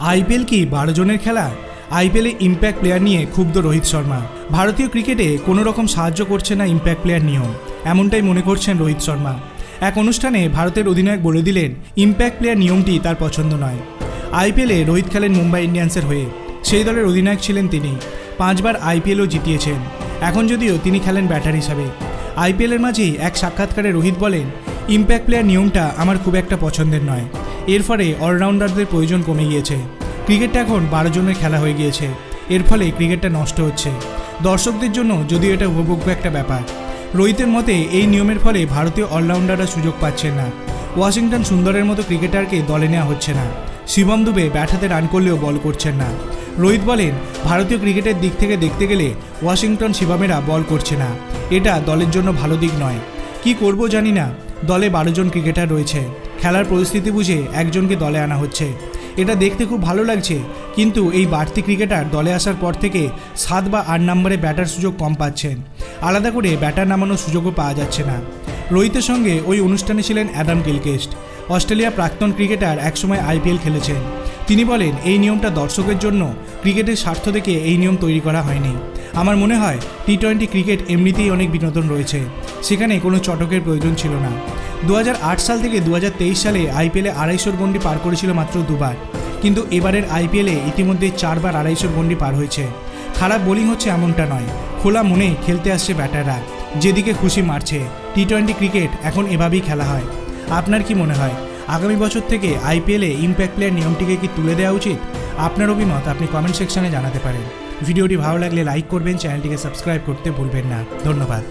IPL কি বারো জনের খেলা? আইপিএলে ইম্প্যাক্ট প্লেয়ার নিয়ে ক্ষুব্ধ রোহিত শর্মা। ভারতীয় ক্রিকেটে কোনো রকম সাহায্য করছে না ইম্প্যাক্ট প্লেয়ার নিয়ম। এমনটাই মনে করছেন রোহিত শর্মা। এক অনুষ্ঠানে ভারতের অধিনায়ক বলে দিলেন ইম্প্যাক্ট প্লেয়ার নিয়মটি তার পছন্দ নয়। আইপিএলে রোহিত খেলেন মুম্বাই ইন্ডিয়ান্সের হয়ে। সেই দলের অধিনায়ক ছিলেন তিনি। পাঁচবার আইপিএলও জিতিয়েছেন। এখন যদিও তিনি খেলেন ব্যাটার হিসাবে। আইপিএলের মাঝেই এক সাক্ষাৎকারে রোহিত বলেন ইম্প্যাক্ট প্লেয়ার নিয়মটা আমার খুব একটা পছন্দের নয়। এর ফলে অলরাউন্ডারদের প্রয়োজন কমে গিয়েছে। ক্রিকেটটা এখন বারো জনের খেলা হয়ে গিয়েছে। এর ফলে ক্রিকেটটা নষ্ট হচ্ছে। দর্শকদের জন্য যদিও এটা উপভোগ্য একটা ব্যাপার। রোহিতের মতে, এই নিয়মের ফলে ভারতীয় অলরাউন্ডাররা সুযোগ পাচ্ছেন না। ওয়াশিংটন সুন্দরের মতো ক্রিকেটারকে দলে নেওয়া হচ্ছে না। শিবম দুবে ব্যাট হাতে রান করলেও বল করছেন না। রোহিত বলেন, ভারতীয় ক্রিকেটের দিক থেকে দেখতে গেলে ওয়াশিংটন শিবমেরা বল করছে না। এটা দলের জন্য ভালো দিক নয়। কি করব জানি না। দলে বারো জন ক্রিকেটার রয়েছে। খেলার পরিস্থিতি বুঝে একজনকে দলে আনা হচ্ছে। এটা দেখতে খুব ভালো লাগছে, কিন্তু এই বাড়তি ক্রিকেটার দলে আসার পর থেকে সাত বা আট নম্বরে ব্যাটার সুযোগ কম পাচ্ছেন। আলাদা করে ব্যাটার নামানোর সুযোগও পাওয়া যাচ্ছে না। রোহিতের সঙ্গে ওই অনুষ্ঠানে ছিলেন অ্যাডাম গিলকেস্ট। অস্ট্রেলিয়া প্রাক্তন ক্রিকেটার একসময় আইপিএল খেলেছেন। তিনি বলেন, এই নিয়মটা দর্শকের জন্য ক্রিকেটের স্বার্থ থেকে এই নিয়ম তৈরি করা হয়নি। আমার মনে হয় টি টোয়েন্টি ক্রিকেট এমনিতেই অনেক বিনোদন রয়েছে। সেখানে কোনো চটকের প্রয়োজন ছিল না। দু হাজার আট সাল থেকে দু হাজার তেইশ সালে আইপিএলে আড়াইশোর গন্ডি পার করেছিল মাত্র দুবার। কিন্তু এবারের আইপিএলে ইতিমধ্যে চারবার আড়াইশোর গন্ডি পার হয়েছে। খারাপ বোলিং হচ্ছে এমনটা নয়। খোলা মনে খেলতে আসছে ব্যাটাররা। যেদিকে খুশি মারছে। টি টোয়েন্টি ক্রিকেট এখন এভাবেই খেলা হয়। আপনার কি মনে হয়? আগামী বছর থেকে আইপিএলে ইম্প্যাক্ট প্লেয়ার নিয়মটিকে কি তুলে দেওয়া উচিত? আপনার অভিমত আপনি কমেন্ট সেকশনে জানাতে পারেন। ভিডিওটি ভালো লাগলে লাইক করবেন, চ্যানেলটিকে সাবস্ক্রাইব করতে ভুলবেন না। ধন্যবাদ।